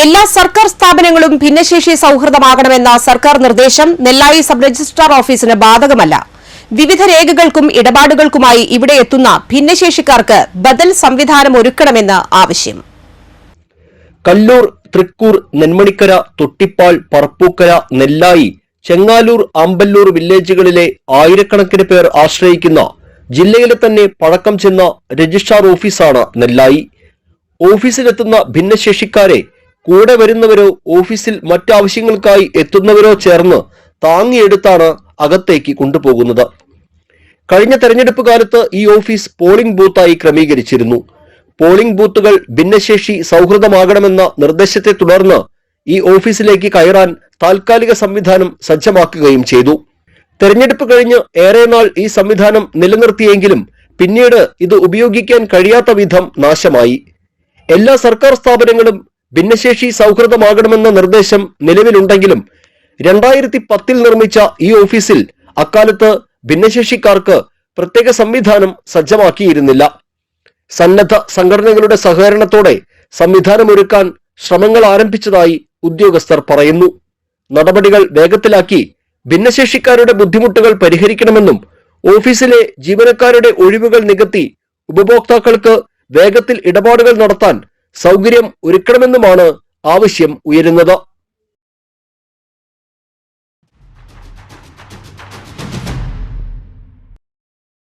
എല്ലാ സർക്കാർ സ്ഥാപനങ്ങളും ഭിന്നശേഷി സൌഹൃദമാകണമെന്ന സർക്കാർ നിർദ്ദേശം നെല്ലായി സബ് രജിസ്ട്രാർ ഓഫീസിന് ബാധകമല്ല. വിവിധ രേഖകൾക്കും ഇടപാടുകൾക്കുമായി ഇവിടെ എത്തുന്ന ഭിന്നശേഷിക്കാർക്ക് ബദൽ സംവിധാനം ഒരുക്കണമെന്ന് ആവശ്യം. കല്ലൂർ തൃക്കൂർ നെന്മണിക്കര തൊട്ടിപ്പാൽ പറപ്പൂക്കര നെല്ലായി ചെങ്ങാലൂർ അമ്പല്ലൂർ വില്ലേജുകളിലെ ആയിരക്കണക്കിന് പേർ ആശ്രയിക്കുന്ന ജില്ലയിലെ തന്നെ പഴക്കം ചെന്ന രജിസ്ട്രാർ ഓഫീസാണ് നെല്ലായി. ഓഫീസിലെത്തുന്ന ഭിന്നശേഷിക്കാരെ കൂടെ വരുന്നവരോ ഓഫീസിൽ മറ്റാവശ്യങ്ങൾക്കായി എത്തുന്നവരോ ചേർന്ന് താങ്ങിയെടുത്താണ് അകത്തേക്ക് കൊണ്ടുപോകുന്നത്. കഴിഞ്ഞ തെരഞ്ഞെടുപ്പ് കാലത്ത് ഈ ഓഫീസ് പോളിംഗ് ബൂത്തായി ക്രമീകരിച്ചിരുന്നു. പോളിംഗ് ബൂത്തുകൾ ഭിന്നശേഷി സൗഹൃദമാകണമെന്ന നിർദ്ദേശത്തെ തുടർന്ന് ഈ ഓഫീസിലേക്ക് കയറാൻ താൽക്കാലിക സംവിധാനം സജ്ജമാക്കുകയും ചെയ്തു. തെരഞ്ഞെടുപ്പ് കഴിഞ്ഞ് ഏറെ നാൾ ഈ സംവിധാനം നിലനിർത്തിയെങ്കിലും പിന്നീട് ഇത് ഉപയോഗിക്കാൻ കഴിയാത്ത വിധം നാശമായി. എല്ലാ സർക്കാർ സ്ഥാപനങ്ങളും ഭിന്നശേഷി സൗഹൃദമാകണമെന്ന നിർദ്ദേശം നിലവിലുണ്ടെങ്കിലും രണ്ടായിരത്തി പത്തിൽ നിർമ്മിച്ച ഈ ഓഫീസിൽ അക്കാലത്ത് ഭിന്നശേഷിക്കാർക്ക് പ്രത്യേക സംവിധാനം സജ്ജമാക്കിയിരുന്നില്ല. സന്നദ്ധ സംഘടനകളുടെ സഹകരണത്തോടെ സംവിധാനമൊരുക്കാൻ ശ്രമങ്ങൾ ആരംഭിച്ചതായി ഉദ്യോഗസ്ഥർ പറയുന്നു. നടപടികൾ വേഗത്തിലാക്കി ഭിന്നശേഷിക്കാരുടെ ബുദ്ധിമുട്ടുകൾ പരിഹരിക്കണമെന്നും ഓഫീസിലെ ജീവനക്കാരുടെ ഒഴിവുകൾ നികത്തി ഉപഭോക്താക്കൾക്ക് വേഗത്തിൽ ഇടപാടുകൾ നടത്താൻ സൗകര്യം ഒരുക്കണമെന്നുമാണ് ആവശ്യം ഉയരുന്നത്.